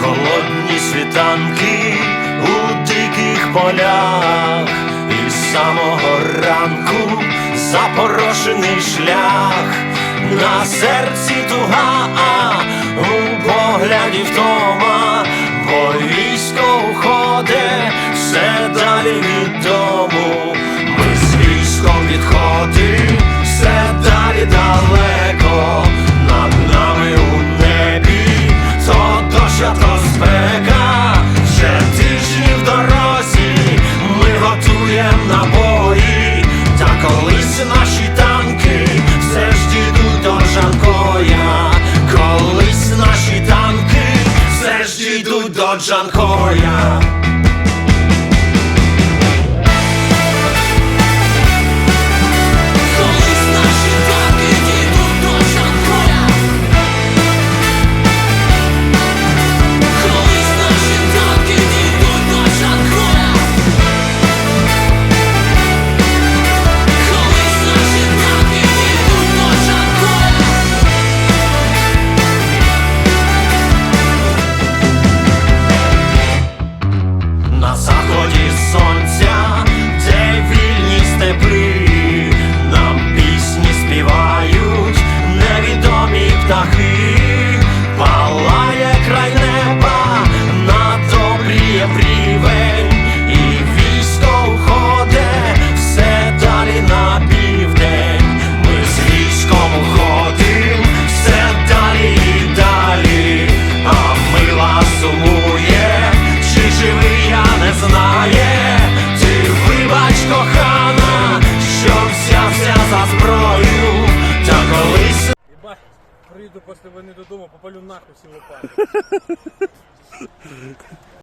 холодні світанки у диких полях, і з самого ранку запорошений шлях, на серці туга, у погляді вдома, бо військо уходить все далі від дому. Ми з військом відходимо. Ludo Giancoria Прийду після війни додому, попалю нахуй всі лопати.